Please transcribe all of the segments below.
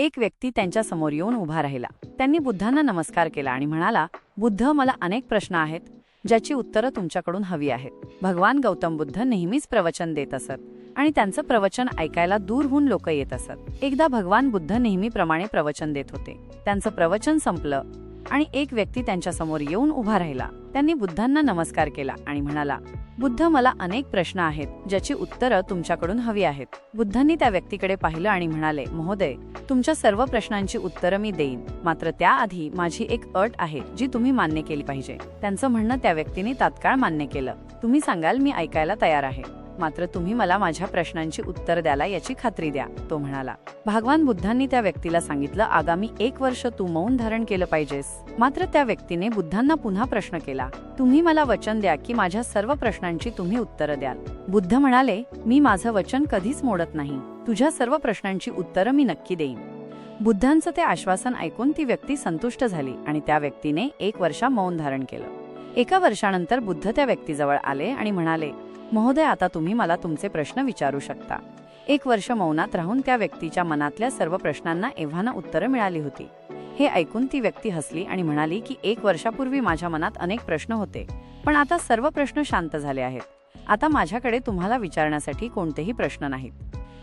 एक व्यक्ती त्यांच्यासमोर येऊन उभा राहिला. त्यांनी बुद्धांना नमस्कार केला आणि म्हणाला बुद्ध मला अनेक प्रश्न आहेत ज्याची उत्तरं तुमच्याकडून हवी आहेत. भगवान गौतम बुद्ध नेहमीच प्रवचन देत असत आणि त्यांचं प्रवचन ऐकायला दूरहून लोक येत असत. एकदा भगवान बुद्ध नेहमीप्रमाणे प्रवचन देत होते. त्यांचं प्रवचन संपलं आणि एक व्यक्ती त्यांच्यासमोर येऊन उभा राहिला. त्यांनी बुद्धांना नमस्कार केला आणि म्हणाला बुद्ध मला अनेक प्रश्न आहेत ज्याची उत्तरं तुमच्याकडून हवी आहेत. बुद्धांनी त्या व्यक्तीकडे पाहिलं आणि म्हणाले महोदय तुमच्या सर्व प्रश्नांची उत्तरं मी देईन. मात्र त्याआधी माझी एक अट आहे जी तुम्ही मान्य केली पाहिजे. त्यांचं म्हणणं त्या व्यक्तीने तात्काळ मान्य केलं. तुम्ही सांगाल मी ऐकायला तयार आहे. मात्र तुम्ही मला माझ्या प्रश्नांची उत्तर द्याला याची खात्री द्या तो म्हणाला. भगवान बुद्धांनी त्या व्यक्तीला सांगितलं आगामी एक वर्ष तू मौन धारण केलं पाहिजेस. मात्र त्या व्यक्तीने बुद्धांना पुन्हा प्रश्न केला तुम्ही मला वचन द्या की माझ्या सर्व प्रश्नांची तुम्ही उत्तरं द्याल. बुद्ध म्हणाले मी माझं वचन कधीच मोडत नाही तुझ्या सर्व प्रश्नांची उत्तरं मी नक्की देईन. बुद्धांचं ते आश्वासन ऐकून ती व्यक्ती संतुष्ट झाली आणि त्या व्यक्तीने एक वर्षा मौन धारण केलं. एका वर्षानंतर बुद्ध त्या व्यक्तीजवळ आले आणि म्हणाले महोदय आता तुम्ही मला तुमचे प्रश्न विचारू शकता. एक वर्ष मौनात राहून त्या व्यक्तीच्या मनातल्या सर्व प्रश्नांना एव्हाना उत्तरं मिळाली होती. हे ऐकून ती व्यक्ती हसली आणि म्हणाली की एक वर्षापूर्वी माझ्या मनात अनेक प्रश्न होते पण आता सर्व प्रश्न शांत झाले आहेत. आता माझ्याकडे तुम्हाला विचारण्यासाठी कोणतेही प्रश्न नाहीत.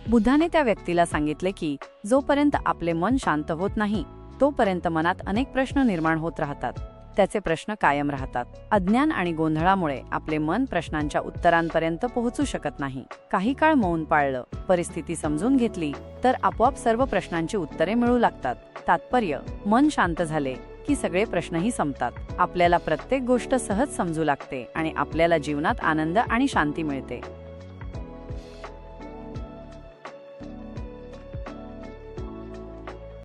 बुद्धाने त्या व्यक्तीला सांगितले की जोपर्यंत आपले मन शांत होत नाही तोपर्यंत मनात अनेक प्रश्न निर्माण होत राहतात. त्याचे प्रश्न कायम राहतात. अज्ञान आणि गोंधळामुळे आपले मन प्रश्नांच्या उत्तरांपर्यंत पोहोचू शकत नाही. काही काळ मौन पाळलं परिस्थिती समजून घेतली तर आपोआप सर्व प्रश्नांची उत्तरे मिळू लागतात. तात्पर्य मन शांत झाले की सगळे प्रश्नही संपतात. आपल्याला प्रत्येक गोष्ट सहज समजू लागते आणि आपल्याला जीवनात आनंद आणि शांती मिळते.